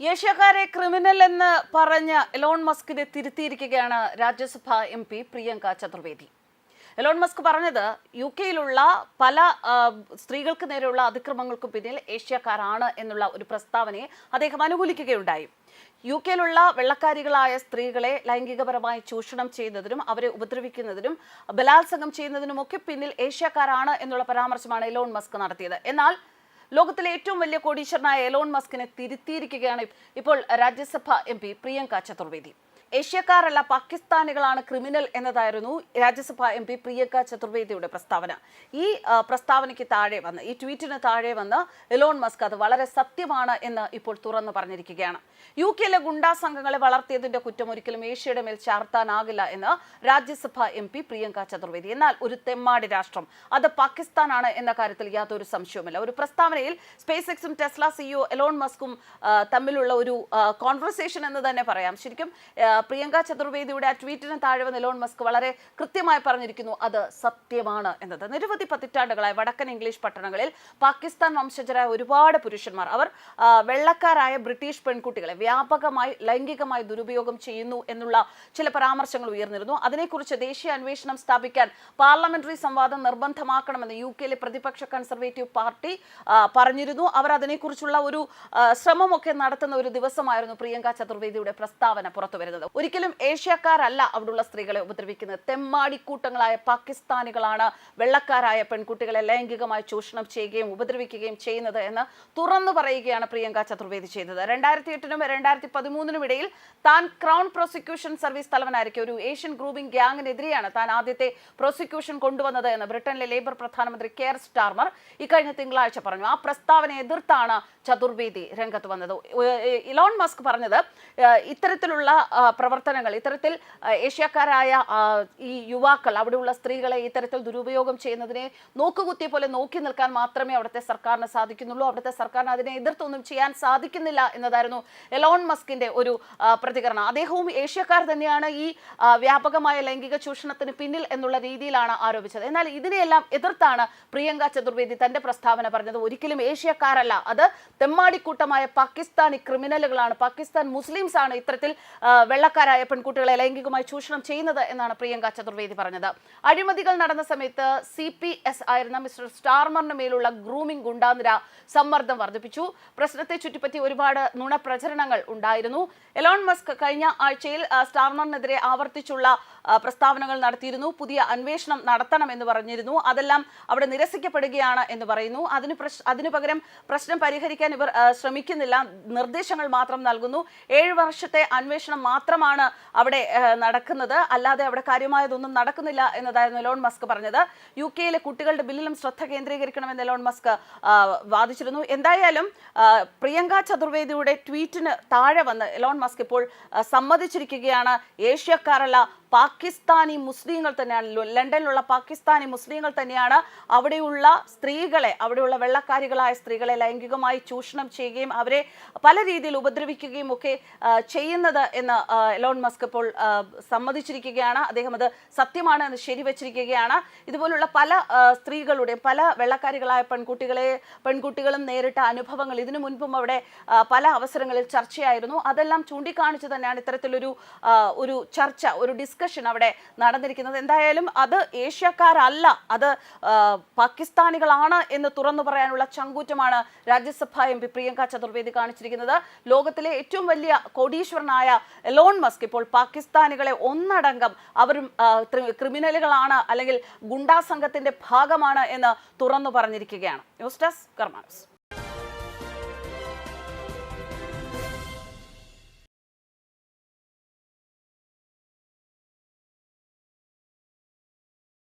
ഏഷ്യക്കാരെ criminal എന്ന് പറഞ്ഞ Elon മസ്കിനെ തിരുത്തിയിരിക്കുകയാണ് Rajya Sabha M P Priyanka Chaturvedi. Elon Musk പറഞ്ഞത് യു കെയിലുള്ള പല സ്ത്രീകൾക്ക് നേരെയുള്ള അതിക്രമങ്ങൾക്കും പിന്നിൽ ഏഷ്യക്കാരാണ് എന്നുള്ള ഒരു പ്രസ്താവനയെ അദ്ദേഹം അനുകൂലിക്കുകയുണ്ടായി. യു കെയിലുള്ള വെള്ളക്കാരികളായ സ്ത്രീകളെ ലൈംഗികപരമായി ചൂഷണം ചെയ്യുന്നതിനും അവരെ ഉപദ്രവിക്കുന്നതിനും ബലാത്സംഗം ചെയ്യുന്നതിനുമൊക്കെ പിന്നിൽ ഏഷ്യക്കാരാണ് എന്നുള്ള പരാമർശമാണ് എലോൺ മസ്ക് നടത്തിയത്. എന്നാൽ ലോകത്തിലെ ഏറ്റവും വലിയ കോടീശ്വരനായ എലോൺ മസ്കിനെ തിരുത്തിയിരിക്കുകയാണ് ഇപ്പോൾ രാജ്യസഭ എം പ്രിയങ്ക ചതുർവേദി. ഏഷ്യക്കാരല്ല പാകിസ്ഥാനികളാണ് ക്രിമിനൽ എന്നതായിരുന്നു രാജ്യസഭ എം പി പ്രിയങ്ക ചതുർവേദിയുടെ പ്രസ്താവന. ഈ പ്രസ്താവനയ്ക്ക് താഴെ വന്ന് ഈ ട്വീറ്റിന് താഴെ വന്ന് എലോൺ മസ്ക് അത് വളരെ സത്യമാണ് എന്ന് ഇപ്പോൾ തുറന്നു പറഞ്ഞിരിക്കുകയാണ്. യു കെയിലെ ഗുണ്ടാ സംഘങ്ങളെ വളർത്തിയതിന്റെ കുറ്റം ഒരിക്കലും ഏഷ്യയുടെ മേൽ ചാർത്താനാകില്ല എന്ന് രാജ്യസഭ എം പി പ്രിയങ്ക ചതുർവേദി. എന്നാൽ ഒരു തെമ്മാടി രാഷ്ട്രം അത് പാകിസ്ഥാനാണ് എന്ന കാര്യത്തിൽ യാതൊരു സംശയവുമില്ല. ഒരു പ്രസ്താവനയിൽ സ്പേസ് എക്സും ടെസ്ല സിഇഒ എലോൺ മസ്കും തമ്മിലുള്ള ഒരു കോൺവെർസേഷൻ എന്ന് തന്നെ പറയാം. ശരിക്കും പ്രിയങ്ക ചതുർവേദിയുടെ ആ ട്വീറ്റിന് താഴെ വന്ന് മസ്ക് വളരെ കൃത്യമായി പറഞ്ഞിരിക്കുന്നു അത് സത്യമാണ് എന്നത്. നിരവധി പതിറ്റാണ്ടുകളായി വടക്കൻ ഇംഗ്ലീഷ് പട്ടണങ്ങളിൽ പാകിസ്ഥാൻ വംശജരായ ഒരുപാട് പുരുഷന്മാർ അവർ വെള്ളക്കാരായ ബ്രിട്ടീഷ് പെൺകുട്ടികളെ വ്യാപകമായി ലൈംഗികമായി ദുരുപയോഗം ചെയ്യുന്നു എന്നുള്ള ചില പരാമർശങ്ങൾ ഉയർന്നിരുന്നു. അതിനെക്കുറിച്ച് ദേശീയ അന്വേഷണം സ്ഥാപിക്കാൻ പാർലമെന്ററി സംവാദം നിർബന്ധമാക്കണമെന്ന് യു കെയിലെ പ്രതിപക്ഷ കൺസർവേറ്റീവ് പാർട്ടി പറഞ്ഞിരുന്നു. അവർ അതിനെക്കുറിച്ചുള്ള ഒരു ശ്രമമൊക്കെ നടത്തുന്ന ഒരു ദിവസമായിരുന്നു പ്രിയങ്ക ചതുർവേദിയുടെ പ്രസ്താവന പുറത്തു വരുന്നത് ഒരിക്കലും ഏഷ്യക്കാരല്ല അവിടുള്ള സ്ത്രീകളെ ഉപദ്രവിക്കുന്നത്. തെമ്മാടിക്കൂട്ടങ്ങളായ പാകിസ്ഥാനികളാണ് വെള്ളക്കാരായ പെൺകുട്ടികളെ ലൈംഗികമായി ചൂഷണം ചെയ്യുകയും ഉപദ്രവിക്കുകയും ചെയ്യുന്നത് എന്ന് തുറന്നു പറയുകയാണ് പ്രിയങ്ക ചതുർവേദി ചെയ്തത്. രണ്ടായിരത്തി എട്ടിനും രണ്ടായിരത്തി പതിമൂന്നിനും ഇടയിൽ താൻ ക്രൗൺ പ്രോസിക്യൂഷൻ സർവീസ് തലവനായിരിക്കും. ഒരു ഏഷ്യൻ ഗ്രൂപ്പിംഗ് ഗ്യാങ്ങിനെതിരെയാണ് താൻ ആദ്യത്തെ പ്രോസിക്യൂഷൻ കൊണ്ടുവന്നത് എന്ന് ബ്രിട്ടനിലെ ലേബർ പ്രധാനമന്ത്രി കെയർ സ്റ്റാർമർ ഇക്കഴിഞ്ഞ തിങ്കളാഴ്ച പറഞ്ഞു. ആ പ്രസ്താവനയെ എതിർത്താണ് ചതുർവേദി രംഗത്ത് വന്നത്. ഇലോൺ മസ്ക് പറഞ്ഞത് ഇത്തരത്തിലുള്ള പ്രവർത്തനങ്ങൾ. ഇത്തരത്തിൽ ഏഷ്യക്കാരായ ഈ യുവാക്കൾ അവിടെയുള്ള സ്ത്രീകളെ ഇത്തരത്തിൽ ദുരുപയോഗം ചെയ്യുന്നതിനെ നോക്കുകുത്തിയെ പോലെ നോക്കി നിൽക്കാൻ മാത്രമേ അവിടുത്തെ സർക്കാരിന് സാധിക്കുന്നുള്ളൂ. അവിടുത്തെ സർക്കാരിന് അതിനെ എതിർത്തൊന്നും ചെയ്യാൻ സാധിക്കുന്നില്ല എന്നതായിരുന്നു എലോൺ മസ്കിന്റെ ഒരു പ്രതികരണം. അദ്ദേഹവും ഏഷ്യക്കാർ തന്നെയാണ് ഈ വ്യാപകമായ ലൈംഗിക ചൂഷണത്തിന് പിന്നിൽ എന്നുള്ള രീതിയിലാണ് ആരോപിച്ചത്. എന്നാൽ ഇതിനെയെല്ലാം എതിർത്താണ് പ്രിയങ്ക ചതുർവേദി തന്റെ പ്രസ്താവന പറഞ്ഞത്. ഒരിക്കലും ഏഷ്യക്കാരല്ല. അത് തെമ്മാടിക്കൂട്ടമായ പാകിസ്ഥാനി ക്രിമിനലുകളാണ്. പാകിസ്ഥാൻ മുസ്ലിംസ് ആണ് ഇത്തരത്തിൽ ആ, വെള്ളക്കാരായ പെൺകുട്ടികളെ ലൈംഗികമായി ചൂഷണം ചെയ്യുന്നത് എന്നാണ് പ്രിയങ്ക ചതുർവേദി പറഞ്ഞത്. അഴിമതികൾ നടന്ന സമയത്ത് സി പി എസ് ആയിരുന്ന മിസ്റ്റർ സ്റ്റാർമറിന് മേലുള്ള ഗ്രൂമിംഗ് ഗുണ്ടാനിര സമ്മർദ്ദം വർദ്ധിപ്പിച്ചു. പ്രശ്നത്തെ ചുറ്റിപ്പറ്റി ഒരുപാട് നുണപ്രചരണങ്ങൾ ഉണ്ടായിരുന്നു. എലോൺ മസ്ക് കഴിഞ്ഞ ആഴ്ചയിൽ സ്റ്റാർമറിനെതിരെ ആവർത്തിച്ചുള്ള പ്രസ്താവനകൾ നടത്തിയിരുന്നു. പുതിയ അന്വേഷണം നടത്തണം എന്ന് പറഞ്ഞിരുന്നു. അതെല്ലാം അവിടെ നിരസിക്കപ്പെടുകയാണ് എന്ന് പറയുന്നു. അതിന് അതിനു പകരം പ്രശ്നം പരിഹരിക്കാൻ ഇവർ ശ്രമിക്കുന്നില്ല. നിർദ്ദേശങ്ങൾ മാത്രം നൽകുന്നു. ഏഴ് വർഷത്തെ അന്വേഷണം മാത്രമാണ് അവിടെ നടക്കുന്നത്. അല്ലാതെ അവിടെ കാര്യമായതൊന്നും നടക്കുന്നില്ല എന്നതായിരുന്നു എലോൺ മസ്ക് പറഞ്ഞത്. യു കെയിലെ കുട്ടികളുടെ ബില്ലിലും ശ്രദ്ധ കേന്ദ്രീകരിക്കണമെന്ന് എലോൺ മസ്ക് വാദിച്ചിരുന്നു. എന്തായാലും പ്രിയങ്ക ചതുർവേദിയുടെ ട്വീറ്റിന് താഴെ വന്ന് എലോൺ മസ്ക് ഇപ്പോൾ സമ്മതിച്ചിരിക്കുകയാണ്. ഏഷ്യക്കാരല്ല പാകിസ്ഥാനി മുസ്ലിങ്ങൾ തന്നെയാണ് ലണ്ടനിലുള്ള പാകിസ്ഥാനി മുസ്ലിങ്ങൾ തന്നെയാണ് അവിടെയുള്ള സ്ത്രീകളെ അവിടെയുള്ള വെള്ളക്കാരികളായ സ്ത്രീകളെ ലൈംഗികമായി ചൂഷണം ചെയ്യുകയും അവരെ പല രീതിയിൽ ഉപദ്രവിക്കുകയും ഒക്കെ ചെയ്യുന്നത് എന്ന് എലോൺ മസ്ക് ഇപ്പോൾ സമ്മതിച്ചിരിക്കുകയാണ്. അദ്ദേഹം അത് സത്യമാണ് എന്ന് ശരിവച്ചിരിക്കുകയാണ്. ഇതുപോലുള്ള പല സ്ത്രീകളുടെ പല വെള്ളക്കാരികളായ പെൺകുട്ടികളെ പെൺകുട്ടികളും നേരിട്ട അനുഭവങ്ങൾ ഇതിനു മുൻപും അവിടെ പല അവസരങ്ങളിൽ ചർച്ചയായിരുന്നു. അതെല്ലാം ചൂണ്ടിക്കാണിച്ചു തന്നെയാണ് ഇത്തരത്തിലൊരു ഒരു ചർച്ച ഒരു ഡിസ്കഷൻ അവിടെ നടന്നിരിക്കുന്നത്. എന്തായാലും അത് ഏഷ്യക്കാരല്ല അത് പാകിസ്ഥാനികളാണ് എന്ന് തുറന്നു പറയാനുള്ള ചങ്കൂറ്റമാണ് രാജ്യസഭ എം പി പ്രിയങ്ക ചതുർവേദി കാണിച്ചിരിക്കുന്നത്. ലോകത്തിലെ ഏറ്റവും വലിയ കോടീശ്വരനായ എലോൺ മസ്ക് ഇപ്പോൾ പാകിസ്ഥാനികളെ ഒന്നടങ്കം അവരും ക്രിമിനലുകളാണ് അല്ലെങ്കിൽ ഗുണ്ടാ സംഘത്തിന്റെ ഭാഗമാണ് എന്ന് തുറന്നു പറഞ്ഞിരിക്കുകയാണ്. News desk കർമാനസ്